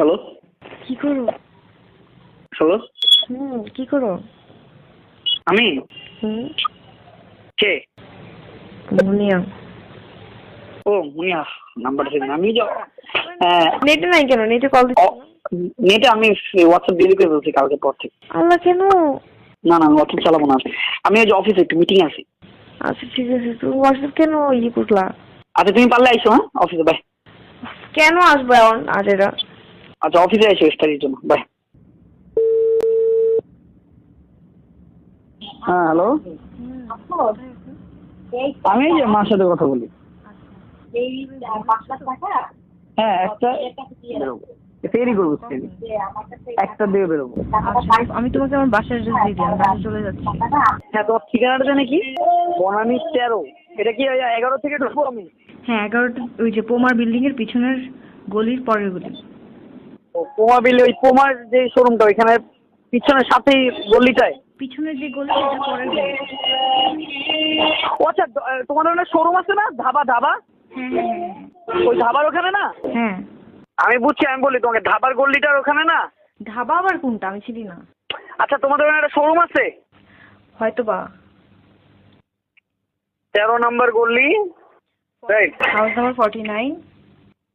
Hello. কি করো? Hello. হুম কি করো? আমি? হুম। কে? মুনিয়া। ও মুনিয়া আমি যে হ্যাঁ, নেটে নাই কেন? নেটে কল নেটে আমি হোয়াটসঅ্যাপ ডিলিট করে বলছি কালকে পর থেকে। আল্লাহ কেন? না না হোয়াটসঅ্যাপ চালাবো না। আমি যে অফিসে একটু মিটিং আছি। আচ্ছা ঠিক আছে। তুমি হোয়াটসঅ্যাপ কেন ইয়ে করলা? আচ্ছা তুমি পারলে আইসো হ্যাঁ? অফিসে বাই কেন আসবে এখন? আজ এরা আচ্ছা অফিসে আইসো স্টাডির জন্য। বাই হ্যাঁ হ্যালো আমি এই যে মার সাথে কথা বলি। হ্যাঁ একটা ফেরি করব একটা দিয়ে বেরোবো। আমি তোমাকে আমার বাসার অ্যাড্রেস দিয়ে দিই আমি বাসা চলে যাচ্ছি। হ্যাঁ তোমার ঠিকানাটা জানে কি? বনানি তেরো। এটা কি এগারো থেকে ঢুকবো আমি? হ্যাঁ এগারোটা ওই যে পোমার বিল্ডিং এর পিছনের গলির পরের গলি। পোমা বিলে ওই পোমার যে শোরুমটা ওইখানে পিছনের সাথেই গলিটায়? পিছনের যে গলি সেটা পরের গলি। ও আচ্ছা তোমাদের ওখানে শোরুম আছে না? ধাবা ধাবা? হ্যাঁ হ্যাঁ হ্যাঁ। ওই ধাবার ওখানে না? হ্যাঁ। আমি বুঝছি আমি বলি তোমাকে ধাবার গল্লিটার ওখানে না? ধাবা আবার কোনটা? আমি চিনি না। আচ্ছা তোমাদের ওখানে একটা শোরুম আছে? হয়তো বা তেরো number গল্লি right house number forty nine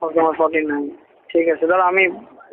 house number forty nine ঠিক আছে দাদা আমি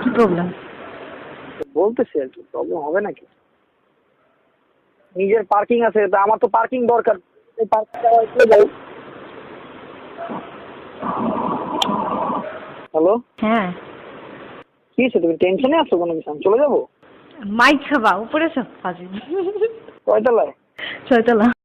কি প্রবলেম বলতেছি আর কি প্রবলেম হবে নাকি? নিজের পার্কিং আছে তা আমার তো পার্কিং দরকার। এই পার্কিংটা যাই হ্যালো হ্যাঁ। কি হয়েছে তুমি টেনশনে আছো কোনো কিছু? চলে যাব? মাইক খাবা উপরে সব কয়তলায়? ছয়তলা।